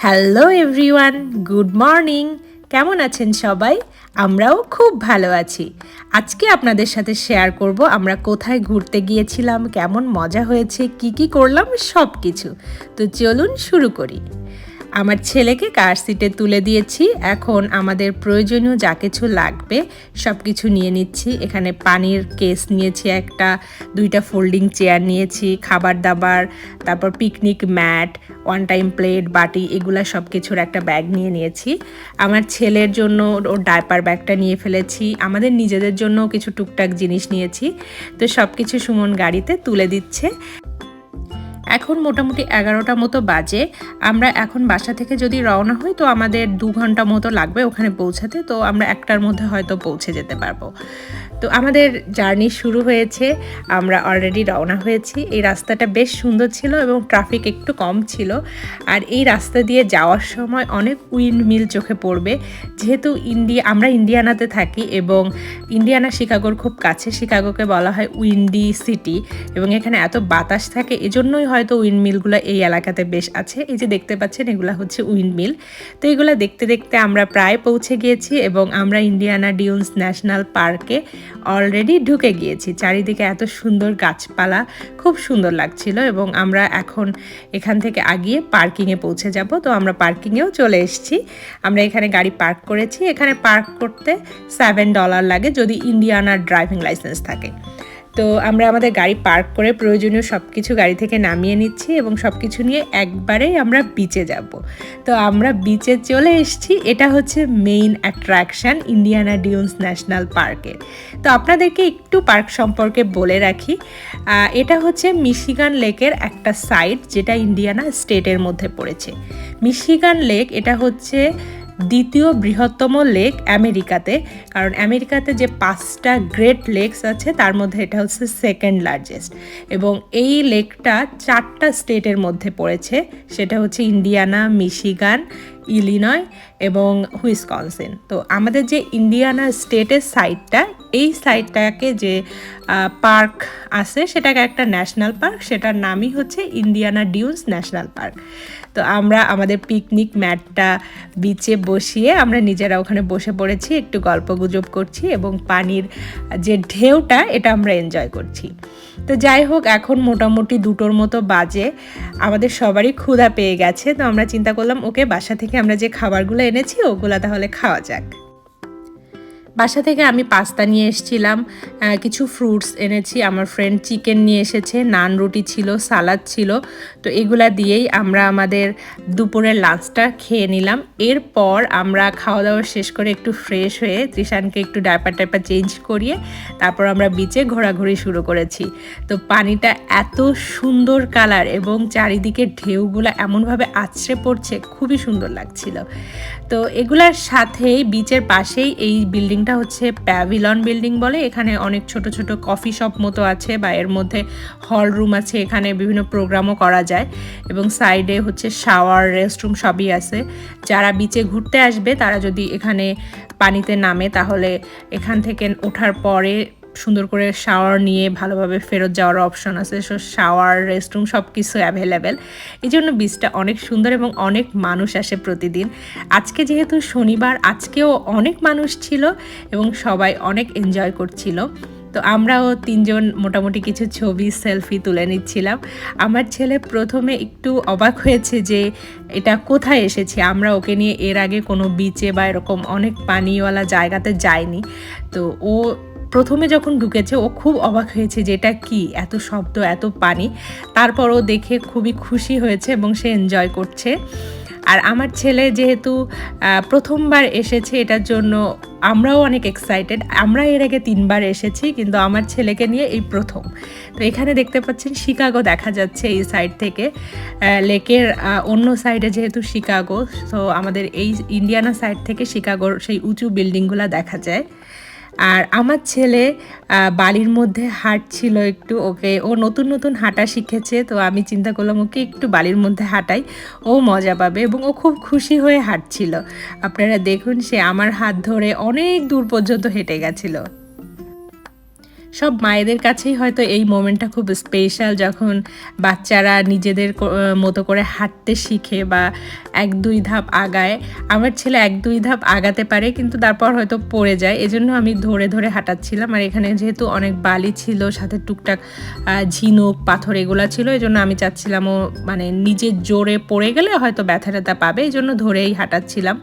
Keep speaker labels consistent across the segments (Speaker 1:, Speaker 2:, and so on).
Speaker 1: Hello everyone good morning কেমন আছেন সবাই? আমরাও খুব ভালো আছি। আজকে আপনাদের সাথে শেয়ার করব আমরা কোথায় ঘুরতে গিয়েছিলাম, কেমন মজা হয়েছে, কি কি করলাম সব কিছু তো চলুন শুরু করি। আমার ছেলেকে কার সিটে তুলে দিয়েছি, এখন আমাদের প্রয়োজনীয় যা কিছু লাগবে সব কিছু নিয়ে নিচ্ছি। এখানে পানির কেস নিয়েছি একটা, দুইটা ফোল্ডিং চেয়ার নিয়েছি, খাবার দাবার, তারপর picnic mat, one time plate, বাটি, এগুলা সব কিছুর একটা ব্যাগ নিয়ে নিয়েছি। আমার ছেলের জন্য ওর ডাইপার ব্যাগটা নিয়ে ফেলেছি, আমাদের নিজেদের জন্য কিছু টুকটাক জিনিস নিয়েছি। তো সব কিছু সুমন গাড়িতে তুলে দিচ্ছে। এখন মোটামুটি এগারোটা মতো বাজে। আমরা এখন বাসা থেকে যদি রওনা হই, তো আমাদের দু ঘণ্টা মতো লাগবে ওখানে পৌঁছাতে। তো আমরা একটার মধ্যে হয়তো পৌঁছে যেতে পারব। তো আমাদের জার্নি শুরু হয়েছে। আমরা অলরেডি রওনা হয়েছি। এই রাস্তাটা বেশ সুন্দর ছিল এবং ট্রাফিক একটু কম ছিল। আর এই রাস্তা দিয়ে যাওয়ার সময় অনেক উইন্ড মিল চোখে পড়বে। যেহেতু ইন্ডিয়া আমরা ইন্ডিয়ানাতে থাকি এবং ইন্ডিয়ানা শিকাগোর খুব কাছে। শিকাগোকে বলা হয় উইন্ডি সিটি এবং এখানে এত বাতাস থাকে, এজন্যই হয়তো উইন্ড মিলগুলো এই এলাকাতে বেশ আছে। এই যে দেখতে পাচ্ছেন, এগুলো হচ্ছে উইন্ড মিল তো এগুলো দেখতে দেখতে আমরা প্রায় পৌঁছে গিয়েছি এবং আমরা ইন্ডিয়ানা ডিউন্স ন্যাশনাল পার্কে অলরেডি ঢুকে গিয়েছি। চারিদিকে এত সুন্দর গাছপালা, খুব সুন্দর লাগছিল এবং আমরা এখন এখান থেকে আগিয়ে পার্কিংয়ে পৌঁছে যাব। তো আমরা পার্কিংয়েও চলে এসেছি। আমরা এখানে গাড়ি পার্ক করেছি। এখানে পার্ক করতে সেভেন ডলার লাগে যদি ইন্ডিয়ানার ড্রাইভিং লাইসেন্স থাকে। তো আমরা আমাদের গাড়ি পার্ক করে প্রয়োজনীয় সব কিছু গাড়ি থেকে নামিয়ে নিচ্ছি এবং সব কিছু নিয়ে একবারেই আমরা বিচে যাব। তো আমরা বিচে চলে এসেছি। এটা হচ্ছে main attraction Indiana Dunes national পার্কের তো আপনাদেরকে একটু পার্ক সম্পর্কে বলে রাখি। এটা হচ্ছে মিশিগান লেকের একটা সাইট যেটা ইন্ডিয়ানা স্টেটের মধ্যে পড়েছে। মিশিগান লেক এটা হচ্ছে দ্বিতীয় বৃহত্তম লেক আমেরিকাতে, কারণ আমেরিকাতে যে পাঁচটা গ্রেট লেকস আছে, তার মধ্যে এটা হচ্ছে সেকেন্ড লার্জেস্ট। এবং এই লেকটা চারটা স্টেটের মধ্যে পড়েছে, সেটা হচ্ছে ইন্ডিয়ানা, মিশিগান ইলিনয় এবং হুইসকনসিন। তো আমাদের যে ইন্ডিয়ানা স্টেটের সাইডটা এই সাইডটাকে যে পার্ক আছে, সেটাকে একটা ন্যাশনাল পার্ক, সেটার নামই হচ্ছে ইন্ডিয়ানা ডিউন্স ন্যাশনাল পার্ক। তো আমরা আমাদের পিকনিক ম্যাটটা বিচে বসিয়ে আমরা নিজেরা ওখানে বসে পড়েছি, একটু গল্প গুজব করছি এবং পানির যে ঢেউটা, এটা আমরা এনজয় করছি। তো যাই হোক, এখন মোটামুটি দুটোর মতো বাজে। আমাদের সবারই ক্ষুধা পেয়ে গেছে, তো আমরা চিন্তা করলাম, ওকে বাসা থেকে আমরা যে খাবারগুলো এনেছি, ওগুলো তাহলে খাওয়া যাক। বাসা থেকে আমি পাস্তা নিয়ে এসেছিলাম কিছু ফ্রুটস এনেছি, আমার ফ্রেন্ড চিকেন নিয়ে এসেছে, নান রুটি ছিল সালাদ ছিল, তো এগুলা দিয়েই আমরা আমাদের দুপুরের লাঞ্চটা খেয়ে নিলাম। এরপর আমরা খাওয়া দাওয়া শেষ করে একটু ফ্রেশ হয়ে ত্রিশানকে একটু ডাইপার টাইপার চেঞ্জ করিয়ে তারপর আমরা বিচে ঘোরাঘুরি শুরু করেছি। তো পানিটা এত সুন্দর কালার এবং চারিদিকে ঢেউগুলো এমনভাবে আছড়ে পড়ছে, খুবই সুন্দর লাগছিল। তো এগুলার সাথেই বিচের পাশেই এই বিল্ডিংটা এটা হচ্ছে প্যাভিলন বিল্ডিং বলে। এখানে অনেক ছোট ছোট কফি শপ মতো আছে বা এর মধ্যে হল রুম আছে। এখানে বিভিন্ন প্রোগ্রামও করা যায় এবং সাইডে হচ্ছে শাওয়ার রেস্টরুম সবই আছে। যারা বিচে ঘুরতে আসবে, তারা যদি এখানে পানিতে নামে, তাহলে এখান থেকে ওঠার পরে সুন্দর করে শাওয়ার নিয়ে ভালোভাবে ফেরত যাওয়ার অপশন আছে। সো শাওয়ার রেস্টরুম সব কিছু অ্যাভেলেবেল এই জন্য বিচটা অনেক সুন্দর এবং অনেক মানুষ আসে প্রতিদিন। আজকে যেহেতু শনিবার, আজকেও অনেক মানুষ ছিল এবং সবাই অনেক এনজয় করছিল। তো আমরাও তিনজন মোটামুটি কিছু ছবি সেলফি তুলে নিচ্ছিলাম। আমার ছেলে প্রথমে একটু অবাক হয়েছে যে এটা কোথায় এসেছি? আমরা ওকে নিয়ে এর আগে কোনো বিচে বা এরকম অনেক পানিওয়ালা জায়গাতে যায়নি তো ও প্রথমে যখন ঢুকেছে, ও খুব অবাক হয়েছে যে এটা কি? এত শব্দ, এত পানি। তারপর ও দেখে খুবই খুশি হয়েছে এবং সে এনজয় করছে। আর আমার ছেলে যেহেতু প্রথমবার এসেছে এটার জন্য, আমরাও অনেক এক্সাইটেড আমরা এর আগে তিনবার এসেছি, কিন্তু আমার ছেলেকে নিয়ে এই প্রথম। তো এখানে দেখতে পাচ্ছেন, শিকাগো দেখা যাচ্ছে এই সাইড থেকে। লেকের অন্য সাইডে যেহেতু শিকাগো, তো আমাদের এই ইন্ডিয়ানা সাইড থেকে শিকাগোর সেই উঁচু বিল্ডিংগুলো দেখা যায়। আর আমার ছেলে বালির মধ্যে হাঁটছিল একটু, ওকে, ও নতুন নতুন হাঁটা শিখেছে, তো আমি চিন্তা করলাম, ওকে একটু বালির মধ্যে হাঁটাই, ও মজা পাবে। এবং ও খুব খুশি হয়ে হাঁটছিল। আপনারা দেখুন, সে আমার হাত ধরে অনেক দূর পর্যন্ত হেঁটে গেছিল। সব মায়েদের কাছেই হয়তো এই মোমেন্টটা খুব স্পেশাল যখন বাচ্চারা নিজেদের মতো করে হাঁটতে শিখে বা এক দুই ধাপ আগায়। আমার ছেলে এক দুই ধাপ আগাতে পারে কিন্তু তারপর হয়তো পড়ে যায়। এজন্য আমি ধরে ধরে হাঁটাচ্ছিলাম আর এখানে যেহেতু অনেক বালি ছিল, সাথে টুকটাক ঝিনুক, পাথর এগুলো ছিল এই জন্য আমি চাচ্ছিলাম ও মানে নিজের জোরে পড়ে গেলে হয়তো ব্যথা ট্যাথা পাবে এই জন্য ধরেই হাঁটাচ্ছিলাম।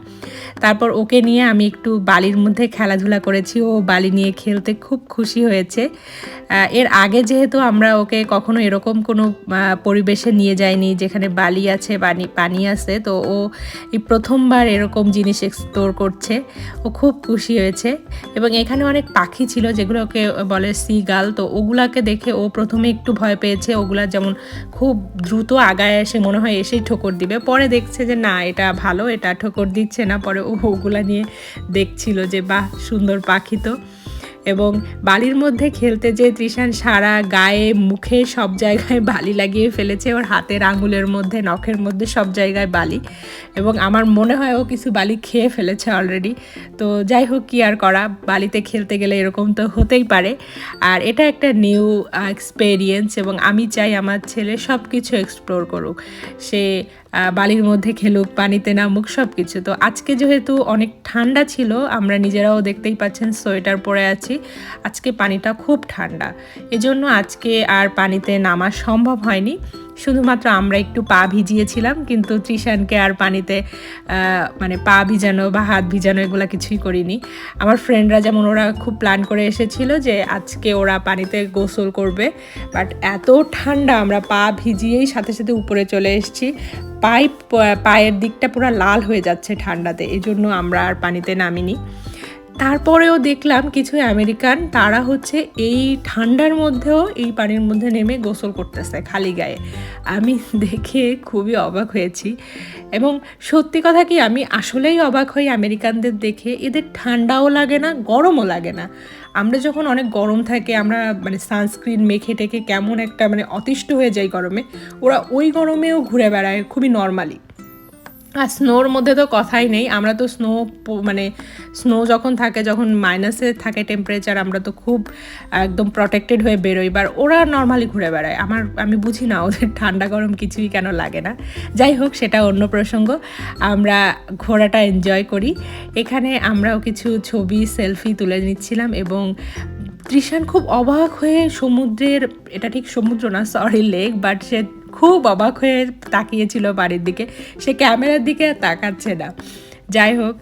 Speaker 1: তারপর ওকে নিয়ে আমি একটু বালির মধ্যে খেলাধুলা করেছি। ও বালি নিয়ে খেলতে খুব খুশি হয়েছে। আহ, এর আগে যেহেতু আমরা ওকে কখনো এরকম কোনো পরিবেশে নিয়ে যাইনি যেখানে বালি আছে পানি পানি আছে তো ও এই প্রথমবার এরকম জিনিস এক্সপ্লোর করছে। ও খুব খুশি হয়েছে। এবং এখানে অনেক পাখি ছিল যেগুলো ওকে বলে সি গাল তো ওগুলাকে দেখে ও প্রথমে একটু ভয় পেয়েছে। ওগুলা যেমন খুব দ্রুত আগায় এসে মনে হয় এসেই ঠোকর দিবে। পরে দেখছে যে না এটা ভালো এটা ঠোকর দিচ্ছে না। পরে ও ওগুলা নিয়ে দেখছিল যে বাহ সুন্দর পাখি তো। এবং বালির মধ্যে খেলতে যে তৃষান সারা গায়ে, মুখে সব জায়গায় বালি লাগিয়ে ফেলেছে, ওর হাতের আঙুলের মধ্যে, নখের মধ্যে সব জায়গায় বালি। এবং আমার মনে হয় ও কিছু বালি খেয়ে ফেলেছে অলরেডি তো যাই হোক, কি আর করা? বালিতে খেলতে গেলে এরকম তো হতেই পারে। আর এটা একটা নিউ এক্সপেরিয়েন্স এবং আমি চাই আমার ছেলে সব কিছু এক্সপ্লোর করুক। সে বালির মধ্যে খেলুক, পানিতে নামুক সব কিছু তো আজকে যেহেতু অনেক ঠান্ডা ছিল, আমরা নিজেরাও দেখতেই পাচ্ছেন সোয়েটার পরে আছি। আজকে পানিটা খুব ঠান্ডা। এজন্য আজকে আর পানিতে নামা সম্ভব হয়নি। শুধুমাত্র আমরা একটু পা ভিজিয়েছিলাম, কিন্তু ত্রিশানকে আর পানিতে মানে পা ভিজানো বা হাত ভিজানো এগুলো কিছুই করিনি। আমার ফ্রেন্ডরা যেমন ওরা খুব প্ল্যান করে এসেছিল যে আজকে ওরা পানিতে গোসল করবে বাট এত ঠান্ডা আমরা পা ভিজিয়েই সাথে সাথে উপরে চলে এসেছি। পাইপ পায়ের দিকটা পুরো লাল হয়ে যাচ্ছে ঠান্ডাতে এই জন্য আমরা আর পানিতে নামিনি। তারপরেও দেখলাম কিছু আমেরিকান, তারা হচ্ছে এই ঠান্ডার মধ্যেও এই পানির মধ্যে নেমে গোসল করতেছে খালি গায়ে। আমি দেখে খুবই অবাক হয়েছি এবং সত্যি কথা কি, আমি আসলেই অবাক হই আমেরিকানদের দেখে। এদের ঠান্ডাও লাগে না, গরমও লাগে না। আমরা যখন অনেক গরম থাকে, আমরা মানে সানস্ক্রিন মেখে টেকে কেমন একটা মানে অতিষ্ঠ হয়ে যাই গরমে, ওরা ওই গরমেও ঘুরে বেড়ায় খুবই নর্মালি আর স্নোর মধ্যে তো কথাই নেই, আমরা তো স্নো মানে স্নো যখন থাকে, যখন মাইনাসে থাকে টেম্পারেচার আমরা তো খুব একদম প্রটেক্টেড হয়ে বেরোই। বা ওরা নর্মালি ঘুরে বেড়ায়। আমার, আমি বুঝি না, ওদের ঠান্ডা গরম কিছুই কেন লাগে না। যাই হোক, সেটা অন্য প্রসঙ্গ। আমরা ঘোরাটা এনজয় করি। এখানে আমরাও কিছু ছবি সেলফি তুলে নিচ্ছিলাম এবং তৃষান খুব অবাক হয়ে সমুদ্রের, এটা ঠিক সমুদ্র না সরি লেক বাট সে খুব অবাক হয়ে তাকিয়েছিল বাড়ির দিকে। সে ক্যামেরার দিকে আর তাকাচ্ছে না। যাই হোক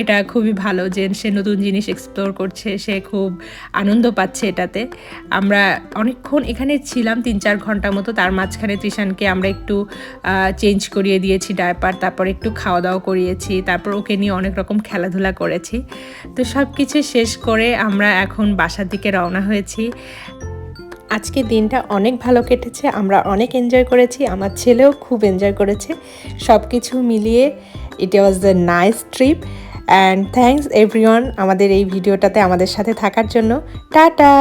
Speaker 1: এটা খুবই ভালো যে সে নতুন জিনিস এক্সপ্লোর করছে, সে খুব আনন্দ পাচ্ছে এটাতে। আমরা অনেকক্ষণ এখানে ছিলাম, তিন চার ঘণ্টা মতো। তার মাঝখানে তৃষানকে আমরা একটু চেঞ্জ করিয়ে দিয়েছি ডায়পার তারপর একটু খাওয়া দাওয়া করিয়েছি, তারপর ওকে নিয়ে অনেক রকম খেলাধুলা করেছি। তো সব কিছু শেষ করে আমরা এখন বাসার দিকে রওনা হয়েছি। আজকে দিনটা অনেক ভালো কেটেছে, আমরা অনেক এনজয় করেছি, আমার ছেলেও খুব এনজয় করেছে। সব কিছু মিলিয়ে it was the nice trip and thanks everyone আমাদের এই ভিডিওটাতে আমাদের সাথে থাকার জন্য। টাটা!